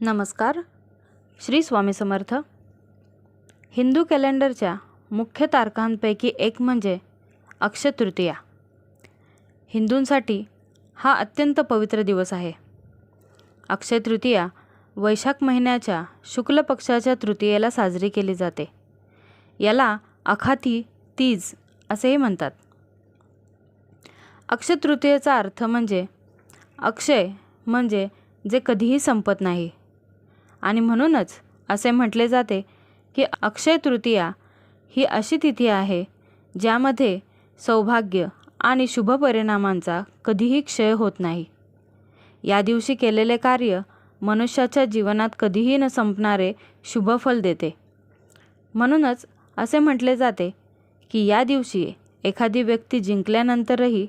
नमस्कार. श्री स्वामी समर्थ. हिंदू कॅलेंडरच्या मुख्य तारखांपैकी एक म्हणजे अक्षय तृतीया. हिंदूंसाठी हा अत्यंत पवित्र दिवस आहे. अक्षयतृतीया वैशाख महिन्याच्या शुक्ल पक्षाच्या तृतीयेला साजरी केली जाते. याला अखाती तीज असेही म्हणतात. अक्षतृतीयेचा अर्थ म्हणजे अक्षय म्हणजे जे कधीही संपत नाही. आणि म्हणूनच असे म्हटले जाते की अक्षय तृतीया ही अशी तिथी आहे ज्यामध्ये सौभाग्य आणि शुभ परिणामांचा कधीही क्षय होत नाही. या दिवशी केलेले कार्य मनुष्याच्या जीवनात कधीही न संपणारे शुभफल देते. म्हणूनच असे म्हटले जाते की या दिवशी एखादी व्यक्ती जिंकल्यानंतरही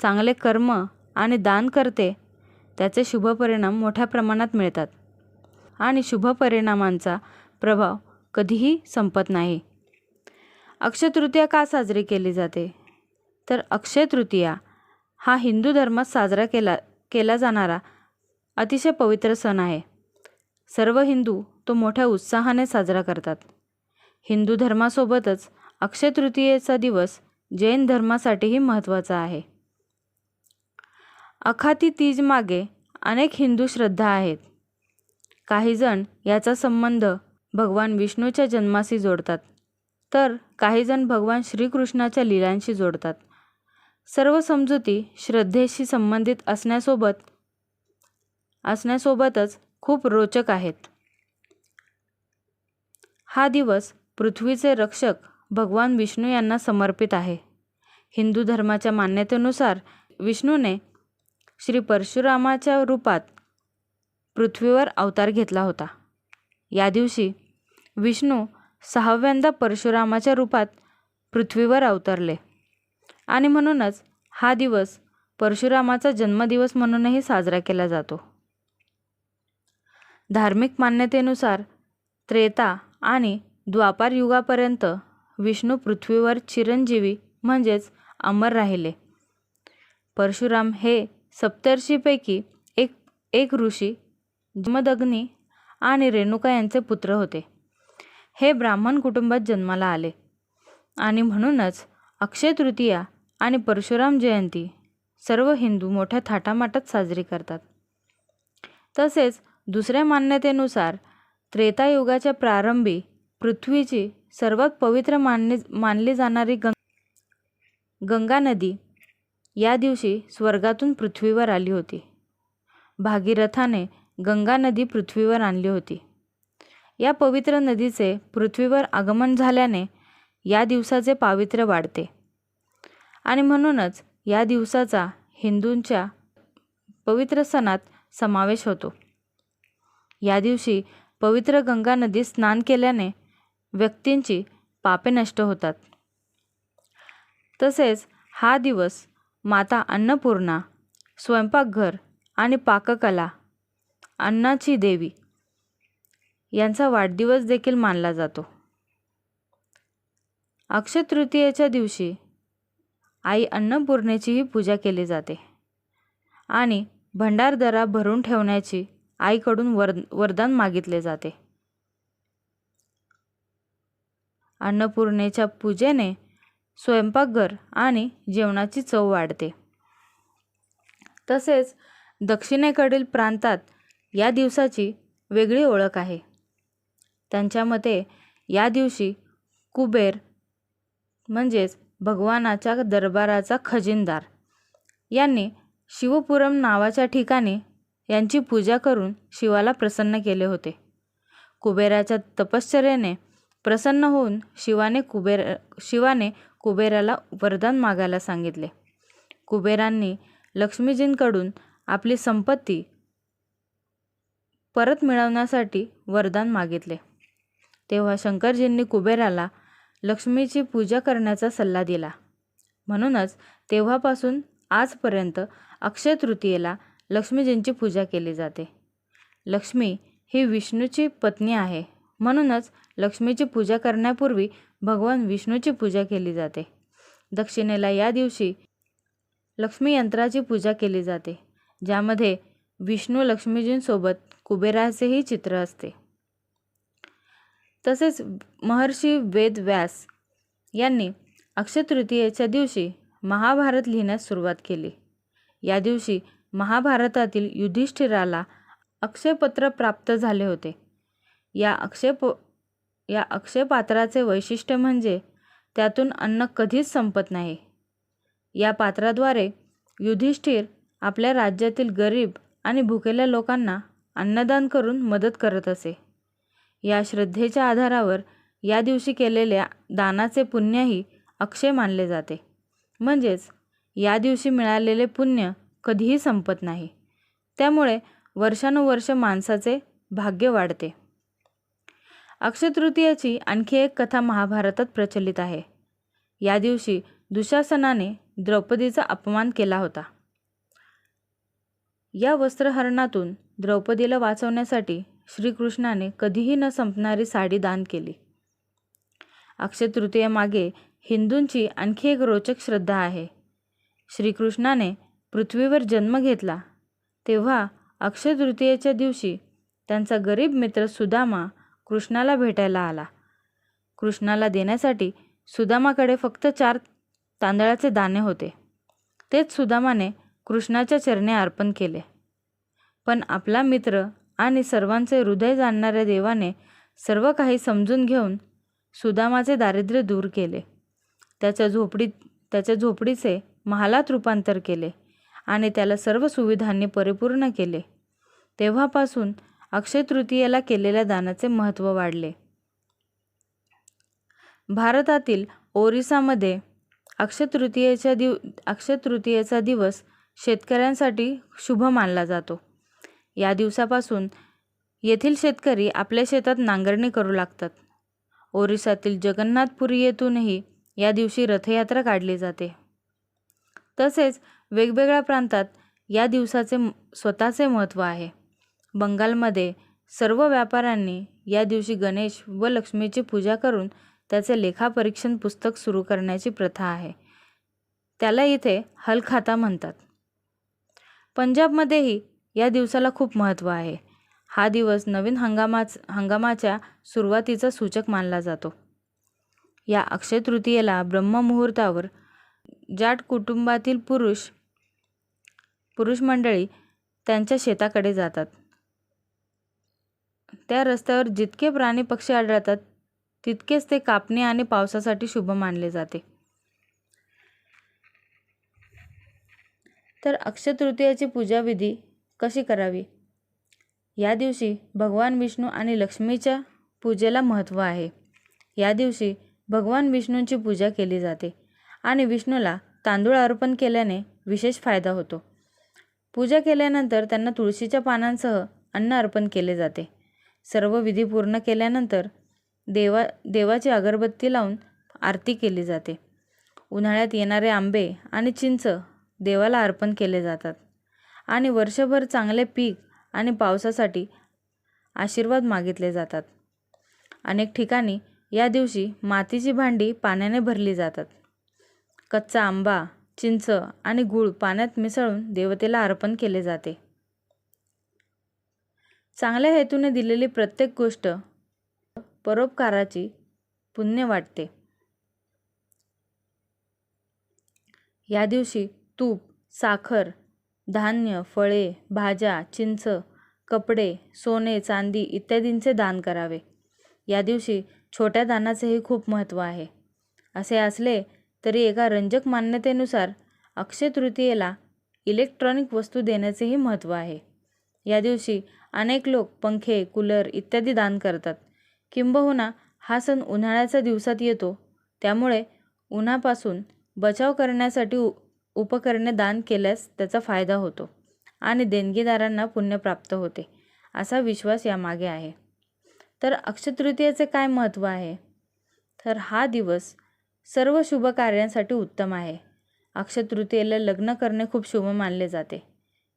चांगले कर्म आणि दान करते त्याचे शुभ परिणाम मोठ्या प्रमाणात मिळतात. आणि शुभ परिणामांचा प्रभाव कधीही संपत नाही. अक्षय तृतीया का साजरी केली जाते? तर अक्षय तृतीया हा हिंदू धर्मात साजरा केला केला जाणारा अतिशय पवित्र सण आहे. सर्व हिंदू तो मोठ्या उत्साहाने साजरा करतात. हिंदू धर्मासोबतच अक्षय तृतीयेचा दिवस जैन धर्मासाठीही महत्त्वाचा आहे. अखाती तीज मागे अनेक हिंदू श्रद्धा आहेत. काहीजण याचा संबंध भगवान विष्णूच्या जन्माशी जोडतात. तर काहीजण भगवान श्रीकृष्णाच्या लीलांशी जोडतात. सर्व समजुती श्रद्धेशी संबंधित असण्यासोबत असण्यासोबतच खूप रोचक आहेत. हा दिवस पृथ्वीचे रक्षक भगवान विष्णू यांना समर्पित आहे. हिंदू धर्माच्या मान्यतेनुसार विष्णूने श्री परशुरामाच्या रूपात पृथ्वीवर अवतार घेतला होता. या दिवशी विष्णू सहाव्यांदा परशुरामाच्या रूपात पृथ्वीवर अवतरले. आणि म्हणूनच हा दिवस परशुरामाचा जन्मदिवस म्हणूनही साजरा केला जातो. धार्मिक मान्यतेनुसार त्रेता आणि द्वापार युगापर्यंत विष्णू पृथ्वीवर चिरंजीवी म्हणजेच अमर राहिले. परशुराम हे सप्तर्षीपैकी एक एक ऋषी जमदग्नी आणि रेणुका यांचे पुत्र होते. हे ब्राह्मण कुटुंबात जन्माला आले. आणि म्हणूनच अक्षय तृतीया आणि परशुराम जयंती सर्व हिंदू मोठ्या थाटामाटात साजरी करतात. तसेच दुसऱ्या मान्यतेनुसार त्रेतायुगाच्या प्रारंभी पृथ्वीची सर्वात पवित्र मानली मानली जाणारी गंग गंगा नदी या दिवशी स्वर्गातून पृथ्वीवर आली होती. भागीरथाने गंगा नदी पृथ्वीवर आणली होती. या पवित्र नदीचे पृथ्वीवर आगमन झाल्याने या दिवसाचे पावित्र्य वाढते. आणि म्हणूनच या दिवसाचा हिंदूंच्या पवित्र सणात समावेश होतो. या दिवशी पवित्र गंगा नदीत स्नान केल्याने व्यक्तींची पापे नष्ट होतात. तसेच हा दिवस माता अन्नपूर्णा स्वयंपाकघर आणि पाककला अन्नाची देवी. यांचा वाढदिवस देखील मानला जातो. अक्षय तृतीयेच्या दिवशी आई अन्नपूर्णेचीही पूजा केली जाते आणि भंडारदरा भरून ठेवण्याची आईकडून वर वरदान मागितले जाते. अन्नपूर्णेच्या पूजेने स्वयंपाकघर आणि जेवणाची चव वाढते. तसेच दक्षिणेकडील प्रांतात या दिवसाची वेगळी ओळख आहे. त्यांच्या मते या दिवशी कुबेर म्हणजेच भगवानाच्या दरबाराचा खजिनदार. यांनी शिवपुरम नावाच्या ठिकाणी यांची पूजा करून शिवाला प्रसन्न केले होते. कुबेराच्या तपश्चर्याने प्रसन्न होऊन शिवाने कुबेर शिवाने कुबेराला वरदान मागायला सांगितले. कुबेरांनी लक्ष्मीजींकडून आपली संपत्ती परत मिळवण्यासाठी वरदान मागितले. तेव्हा शंकरजींनी कुबेराला लक्ष्मीची पूजा करण्याचा सल्ला दिला. म्हणूनच तेव्हापासून आजपर्यंत अक्षय तृतीयेला लक्ष्मीजींची पूजा केली जाते. लक्ष्मी ही विष्णूची पत्नी आहे. म्हणूनच लक्ष्मीची पूजा करण्यापूर्वी भगवान विष्णूची पूजा केली जाते. दक्षिणेला या दिवशी लक्ष्मी यंत्राची पूजा केली जाते ज्यामध्ये विष्णू लक्ष्मीजींसोबत कुबेराचेही चित्र असते. तसेच महर्षी वेद व्यास यांनी अक्षतृतीयेच्या दिवशी महाभारत लिहिण्यास सुरुवात केली. या दिवशी महाभारतातील युधिष्ठिराला अक्षयपत्र प्राप्त झाले होते. या अक्षयप या अक्षयपात्राचे वैशिष्ट्य म्हणजे त्यातून अन्न कधीच संपत नाही. या पात्राद्वारे युधिष्ठिर आपल्या राज्यातील गरीब आणि भुकेल्या लोकांना अन्नदान करून मदत करत असे. या श्रद्धेच्या आधारावर या दिवशी केलेल्या दानाचे पुण्यही अक्षय मानले जाते. म्हणजेच या दिवशी मिळालेले पुण्य कधीही संपत नाही. त्यामुळे वर्षानुवर्ष माणसाचे भाग्य वाढते. अक्षयतृतीयाची आणखी एक कथा महाभारतात प्रचलित आहे. या दिवशी दुशासनाने द्रौपदीचा अपमान केला होता. या वस्त्रहरणातून द्रौपदीला वाचवण्यासाठी श्रीकृष्णाने कधीही न संपणारी साडी दान केली. अक्षय तृतीयेमागे हिंदूंची आणखी एक रोचक श्रद्धा आहे. श्रीकृष्णाने पृथ्वीवर जन्म घेतला तेव्हा अक्षय तृतीयेच्या दिवशी त्यांचा गरीब मित्र सुदामा कृष्णाला भेटायला आला. कृष्णाला देण्यासाठी सुदामाकडे फक्त चार तांदळाचे दाणे होते. तेच सुदामाने कृष्णाच्या चरणी अर्पण केले. पण आपला मित्र आणि सर्वांचे हृदय जाणणाऱ्या देवाने सर्व काही समजून घेऊन सुदामाचे दारिद्र्य दूर केले. त्याच्या झोपडीत त्याच्या झोपडीचे महालात रूपांतर केले आणि त्याला सर्व सुविधांनी परिपूर्ण केले. तेव्हापासून अक्षय तृतीयेला केलेल्या दानाचे महत्त्व वाढले. भारतातील ओरिसामध्ये अक्षय तृतीयेच्या दिव अक्षय तृतीयेचा दिवस शेतकऱ्यांसाठी शुभ मानला जातो. या दिवसापासून येथील शेतकरी आपल्या शेतात नांगरणी करू लागतात. ओरिसातील जगन्नाथपुरी येथूनही या दिवशी रथयात्रा काढली जाते. तसेच वेगवेगळ्या प्रांतात या दिवसाचे स्वतःचे महत्त्व आहे. बंगालमध्ये सर्व व्यापाऱ्यांनी या दिवशी गणेश व लक्ष्मीची पूजा करून त्याचे लेखापरीक्षण पुस्तक सुरू करण्याची प्रथा आहे. त्याला इथे हलखाता म्हणतात. पंजाबमध्येही या दिवसाला खूप महत्त्व आहे. हा दिवस नवीन हंगामाच हंगामाच्या सुरुवातीचा सूचक मानला जातो. या अक्षय तृतीयेला ब्रह्ममुहूर्तावर जाट कुटुंबातील पुरुष पुरुष मंडळी त्यांच्या शेताकडे जातात. त्या रस्त्यावर जितके प्राणी पक्षी आढळतात तितकेच ते कापणी आणि पावसासाठी शुभ मानले जाते. तर अक्षतृतीयाची पूजाविधी कशी करावी? या दिवशी भगवान विष्णू आणि लक्ष्मीच्या पूजेला महत्त्व आहे. या दिवशी भगवान विष्णूंची पूजा केली जाते आणि विष्णूला तांदूळ अर्पण केल्याने विशेष फायदा होतो. पूजा केल्यानंतर त्यांना तुळशीच्या पानांसह अन्न अर्पण केले जाते. सर्व विधी पूर्ण केल्यानंतर देवा देवाची अगरबत्ती लावून आरती केली जाते. उन्हाळ्यात येणारे आंबे आणि चिंच देवाला अर्पण केले जातात. आणि वर्षभर चांगले पीक आणि पावसासाठी आशीर्वाद मागितले जातात. अनेक ठिकाणी या दिवशी मातीची भांडी पाण्याने भरली जातात. कच्चा आंबा चिंच आणि गूळ पाण्यात मिसळून देवतेला अर्पण केले जाते. चांगल्या हेतूने दिलेली प्रत्येक गोष्ट परोपकाराची पुण्य वाटते. या दिवशी तूप साखर धान्य फळे भाज्या चिंच कपडे सोने चांदी इत्यादींचे दान करावे. या दिवशी छोट्या दानाचेही खूप महत्त्व आहे. असे असले तरी एका रंजक मान्यतेनुसार अक्षय तृतीयेला इलेक्ट्रॉनिक वस्तू देण्याचेही महत्त्व आहे. या दिवशी अनेक लोक पंखे कूलर इत्यादी दान करतात. किंबहुना हा सण उन्हाळ्याच्या दिवसात येतो. त्यामुळे उन्हापासून बचाव करण्यासाठी उपकरणे दान केल्यास त्याचा फायदा होतो आणि देणगीदारांना पुण्य प्राप्त होते असा विश्वास यामागे आहे. तर अक्षतृतीयेचे काय महत्त्व आहे? तर हा दिवस सर्व शुभ कार्यांसाठी उत्तम आहे. अक्षतृतीयेला लग्न करणे खूप शुभ मानले जाते.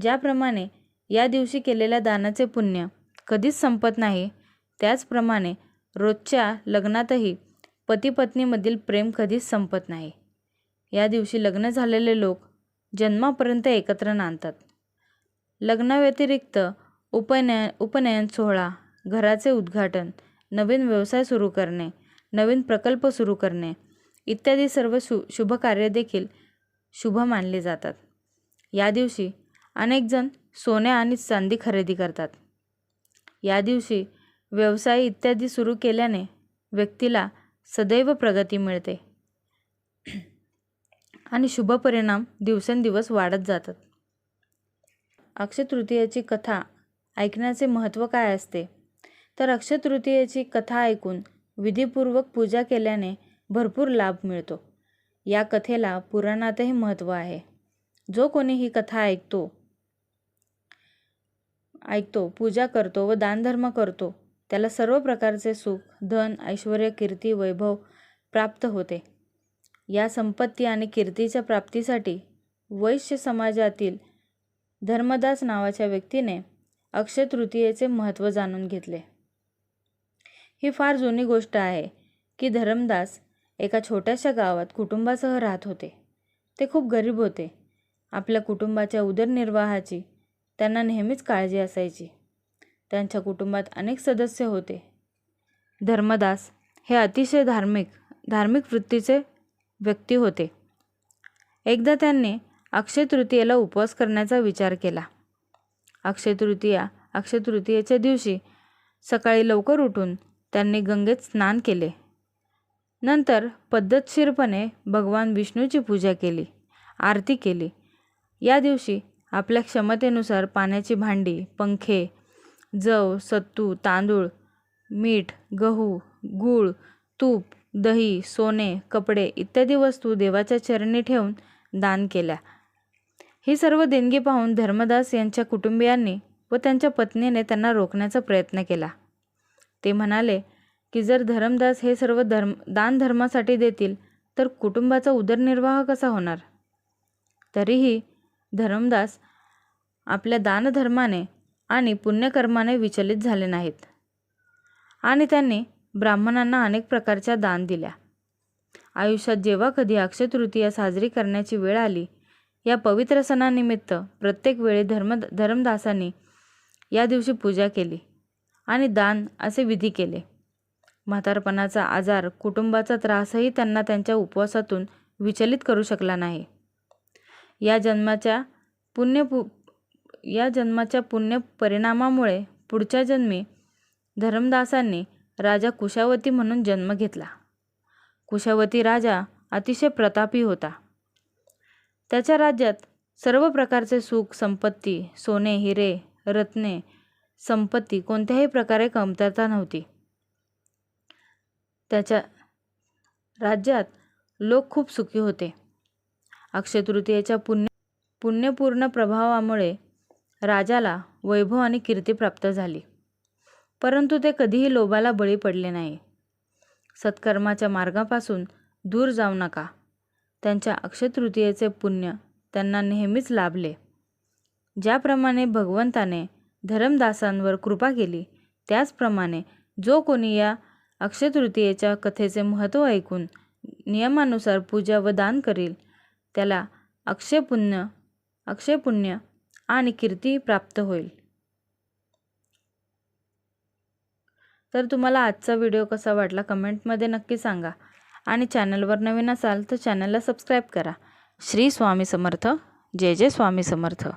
ज्याप्रमाणे या दिवशी केलेल्या दानाचे पुण्य कधीच संपत नाही त्याचप्रमाणे रोजच्या लग्नातही पती पत्नीमधील प्रेम कधीच संपत नाही. या दिवशी लग्न झालेले लोक जन्मापर्यंत एकत्र नांदतात. लग्नाव्यतिरिक्त उपनय उपनयन सोहळा घराचे उद्घाटन नवीन व्यवसाय सुरू करणे नवीन प्रकल्प सुरू करणे इत्यादी सर्व शु शुभ कार्यदेखील शुभ मानले जातात. या दिवशी अनेकजण सोने आणि चांदी खरेदी करतात. या दिवशी व्यवसाय इत्यादी सुरू केल्याने व्यक्तीला सदैव प्रगती मिळते. आणि शुभ परिणाम दिवसेंदिवस वाढत जातात. अक्षतृतीयेची कथा ऐकण्याचे महत्त्व काय असते? तर अक्षतृतीयेची कथा ऐकून विधीपूर्वक पूजा केल्याने भरपूर लाभ मिळतो. या कथेला पुराणातही महत्त्व आहे. जो कोणी ही कथा ऐकतो ऐकतो पूजा करतो व दानधर्म करतो त्याला सर्व प्रकारचे सुख धन ऐश्वर कीर्ती वैभव प्राप्त होते. या संपत्ती आणि कीर्तीच्या प्राप्तीसाठी वैश्य समाजातील धर्मदास नावाच्या व्यक्तीने अक्षय तृतीयेचे महत्त्व जाणून घेतले. ही फार जुनी गोष्ट आहे की धर्मदास एका छोट्याशा गावात कुटुंबासह राहत होते. ते खूप गरीब होते. आपल्या कुटुंबाच्या उदरनिर्वाहाची त्यांना नेहमीच काळजी असायची. त्यांच्या कुटुंबात अनेक सदस्य होते. धर्मदास हे अतिशय धार्मिक धार्मिक वृत्तीचे व्यक्ती होते. एकदा त्यांनी अक्षय तृतीयेला उपवास करण्याचा विचार केला. अक्षय तृतीया अक्षय तृतीयेच्या दिवशी सकाळी लवकर उठून त्यांनी गंगेत स्नान केले. नंतर पद्धतशीरपणे भगवान विष्णूची पूजा केली आरती केली. या दिवशी आपल्या क्षमतेनुसार पाण्याची भांडी पंखे जव सत्तू तांदूळ मीठ गहू गूळ तूप दही सोने कपडे इत्यादी वस्तू देवाच्या चरणी ठेवून दान केल्या. ही सर्व देणगी पाहून धर्मदास यांच्या कुटुंबियांनी व त्यांच्या पत्नीने त्यांना रोखण्याचा प्रयत्न केला. ते म्हणाले की जर धर्मदास हे सर्व धर्म दान धर्मासाठी देतील तर कुटुंबाचा उदरनिर्वाह कसा होणार? तरीही धर्मदास आपल्या दानधर्माने आणि पुण्यकर्माने विचलित झाले नाहीत. आणि त्यांनी ब्राह्मणांना अनेक प्रकारच्या दान दिल्या. आयुष्यात जेव्हा कधी अक्षय तृतीया साजरी करण्याची वेळ आली या पवित्र सणानिमित्त प्रत्येक वेळी धर्म धर्मदासांनी या दिवशी पूजा केली आणि दान असे विधी केले. म्हातारपणाचा आजार कुटुंबाचा त्रासही त्यांना त्यांच्या उपवासातून विचलित करू शकला नाही. या जन्माच्या पुण्य पु या जन्माच्या पुण्य परिणामामुळे पुढच्या जन्मी धर्मदासांनी राजा कुशावती म्हणून जन्म घेतला. कुशावती राजा अतिशय प्रतापी होता. त्याच्या राज्यात सर्व प्रकारचे सुख संपत्ती सोने हिरे रत्ने संपत्ती कोणत्याही प्रकारे कमतरता नव्हती. त्याच्या राज्यात लोक खूप सुखी होते. अक्षय तृतीयेच्या पुण्य पुण्यपूर्ण प्रभावामुळे राजाला वैभव आणि कीर्ती प्राप्त झाली. परंतु ते कधीही लोभाला बळी पडले नाही. सत्कर्माच्या मार्गापासून दूर जाऊ नका. त्यांच्या अक्षतृतीयेचे पुण्य त्यांना नेहमीच लाभले. ज्याप्रमाणे भगवंताने धर्मदासांवर कृपा केली त्याचप्रमाणे जो कोणी या अक्षयतृतीयेच्या कथेचे महत्त्व ऐकून नियमानुसार पूजा व दान करील त्याला अक्षयपुण्य अक्षयपुण्य आणि कीर्ती प्राप्त होईल. तर तुम्हाला आजचा व्हिडिओ कसा वाटला कमेंटमध्ये नक्की सांगा. आणि चॅनलवर नवीन असाल तर चॅनलला सबस्क्राईब करा. श्री स्वामी समर्थ. जय जय स्वामी समर्थ.